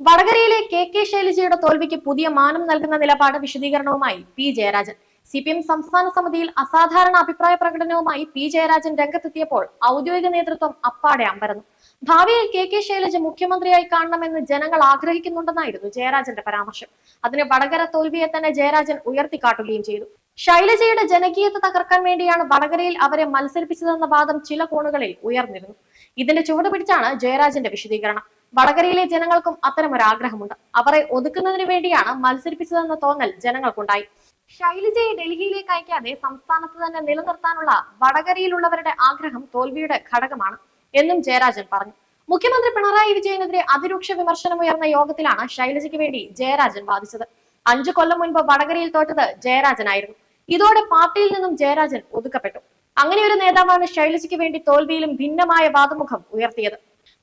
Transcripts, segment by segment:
വടകരയിലെ K K ശൈലജയുടെ തോൽവിക്ക് പുതിയ മാനം നൽകുന്ന നിലപാട് വിശദീകരണവുമായി P Jayarajan. C P M സംസ്ഥാന സമിതിയിൽ അസാധാരണ അഭിപ്രായ പ്രകടനവുമായി പി ജയരാജൻ രംഗത്തെത്തിയപ്പോൾ ഔദ്യോഗിക നേതൃത്വം അപ്പാടെ അമ്പരന്നു. ഭാവിയിൽ കെ കെ ശൈലജ മുഖ്യമന്ത്രിയായി കാണണമെന്ന് ജനങ്ങൾ ആഗ്രഹിക്കുന്നുണ്ടെന്നായിരുന്നു ജയരാജന്റെ പരാമർശം. അതിന് വടകര തോൽവിയെ തന്നെ ജയരാജൻ ഉയർത്തിക്കാട്ടുകയും ചെയ്തു. ശൈലജയുടെ ജനകീയത തകർക്കാൻ വേണ്ടിയാണ് വടകരയിൽ അവരെ മത്സരിപ്പിച്ചതെന്ന വാദം ചില കോണുകളിൽ ഉയർന്നിരുന്നു. ഇതിന്റെ ചുവട് പിടിച്ചാണ് ജയരാജന്റെ വിശദീകരണം. വടകരയിലെ ജനങ്ങൾക്കും അത്തരമൊരു ആഗ്രഹമുണ്ട് അവരെ ഒതുക്കുന്നതിന് വേണ്ടിയാണ് മത്സരിപ്പിച്ചതെന്ന തോന്നൽ ജനങ്ങൾക്കുണ്ടായി. ശൈലജയെ ഡൽഹിയിലേക്ക് അയക്കാതെ സംസ്ഥാനത്ത് തന്നെ നിലനിർത്താനുള്ള വടകരയിലുള്ളവരുടെ ആഗ്രഹം തോൽവിയുടെ ഘടകമാണ് എന്നും ജയരാജൻ പറഞ്ഞു. മുഖ്യമന്ത്രി പിണറായി വിജയനെതിരെ അതിരൂക്ഷ വിമർശനമുയർന്ന യോഗത്തിലാണ് ശൈലജയ്ക്ക് വേണ്ടി ജയരാജൻ വാദിച്ചത്. അഞ്ചു കൊല്ലം മുൻപ് വടകരയിൽ തോറ്റത് ജയരാജനായിരുന്നു. ഇതോടെ പാർട്ടിയിൽ നിന്നും ജയരാജൻ ഒതുക്കപ്പെട്ടു. അങ്ങനെ ഒരു നേതാവാണ് ശൈലജയ്ക്ക് വേണ്ടി തോൽവിയിലും ഭിന്നമായ വാദമുഖം ഉയർത്തിയത്.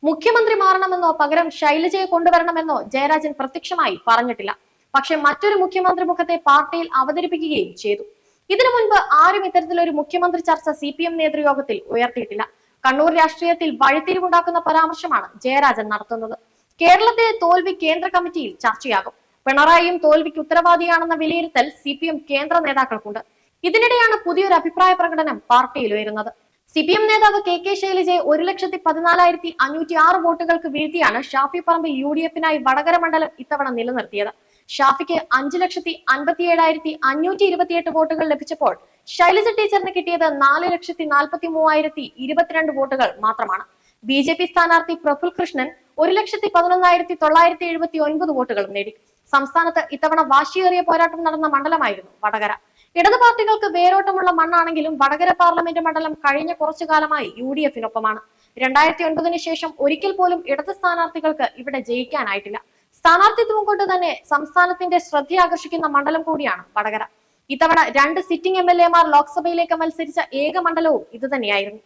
മുഖ്യമന്ത്രി മാറണമെന്നോ പകരം ശൈലജയെ കൊണ്ടുവരണമെന്നോ ജയരാജൻ പ്രത്യക്ഷമായി പറഞ്ഞിട്ടില്ല. പക്ഷെ മറ്റൊരു മുഖ്യമന്ത്രി മുഖത്തെ പാർട്ടിയിൽ അവതരിപ്പിക്കുകയും ചെയ്തു. ഇതിനു മുൻപ് ആരും ഇത്തരത്തിലൊരു മുഖ്യമന്ത്രി ചർച്ച സി പി എം നേതൃയോഗത്തിൽ ഉയർത്തിയിട്ടില്ല. കണ്ണൂർ രാഷ്ട്രീയത്തിൽ വഴിത്തിരിവുണ്ടാക്കുന്ന പരാമർശമാണ് ജയരാജൻ നടത്തുന്നത്. കേരളത്തിലെ തോൽവി കേന്ദ്ര കമ്മിറ്റിയിൽ ചർച്ചയാകും. പിണറായിയും തോൽവിക്ക് ഉത്തരവാദിയാണെന്ന വിലയിരുത്തൽ സി കേന്ദ്ര നേതാക്കൾക്കുണ്ട്. ഇതിനിടെയാണ് പുതിയൊരു അഭിപ്രായ പ്രകടനം പാർട്ടിയിൽ ഉയരുന്നത്. സി പി എം നേതാവ് കെ കെ ശൈലജയെ ഒരു ലക്ഷത്തി പതിനാലായിരത്തി അഞ്ഞൂറ്റി ആറ് വോട്ടുകൾക്ക് വീഴ്ത്തിയാണ് ഷാഫി പറമ്പിൽ യു ഡി എഫിനായി വടകര മണ്ഡലം ഇത്തവണ നിലനിർത്തിയത്. ഷാഫിക്ക് അഞ്ചു ലക്ഷത്തി അൻപത്തി ഏഴായിരത്തി അഞ്ഞൂറ്റി ഇരുപത്തിയെട്ട് വോട്ടുകൾ ലഭിച്ചപ്പോൾ ശൈലജ ടീച്ചറിന് കിട്ടിയത് നാല് ലക്ഷത്തി നാൽപ്പത്തി മൂവായിരത്തി ഇരുപത്തിരണ്ട് വോട്ടുകൾ മാത്രമാണ്. ബി ജെ പി സ്ഥാനാർത്ഥി പ്രഫുൽ കൃഷ്ണൻ ഒരു ലക്ഷത്തി പതിനൊന്നായിരത്തി തൊള്ളായിരത്തി എഴുപത്തി ഒൻപത് വോട്ടുകളും നേടി. സംസ്ഥാനത്ത് ഇത്തവണ വാശിയേറിയ പോരാട്ടം നടന്ന മണ്ഡലമായിരുന്നു വടകര. ഇടതു പാർട്ടികൾക്ക് വേരോട്ടമുള്ള മണ്ണാണെങ്കിലും വടകര പാർലമെന്റ് മണ്ഡലം കഴിഞ്ഞ കുറച്ചു കാലമായി യു ഡി എഫിനൊപ്പമാണ് രണ്ടായിരത്തി ഒൻപതിനു ശേഷം ഒരിക്കൽ പോലും ഇടത് സ്ഥാനാർത്ഥികൾക്ക് ഇവിടെ ജയിക്കാനായിട്ടില്ല. സ്ഥാനാർത്ഥിത്വം കൊണ്ട് തന്നെ സംസ്ഥാനത്തിന്റെ ശ്രദ്ധയാകർഷിക്കുന്ന മണ്ഡലം കൂടിയാണ് വടകര. ഇത്തവണ രണ്ട് സിറ്റിംഗ് എം എൽ എമാർ ലോക്സഭയിലേക്ക് മത്സരിച്ച ഏക മണ്ഡലവും ഇതുതന്നെയായിരുന്നു.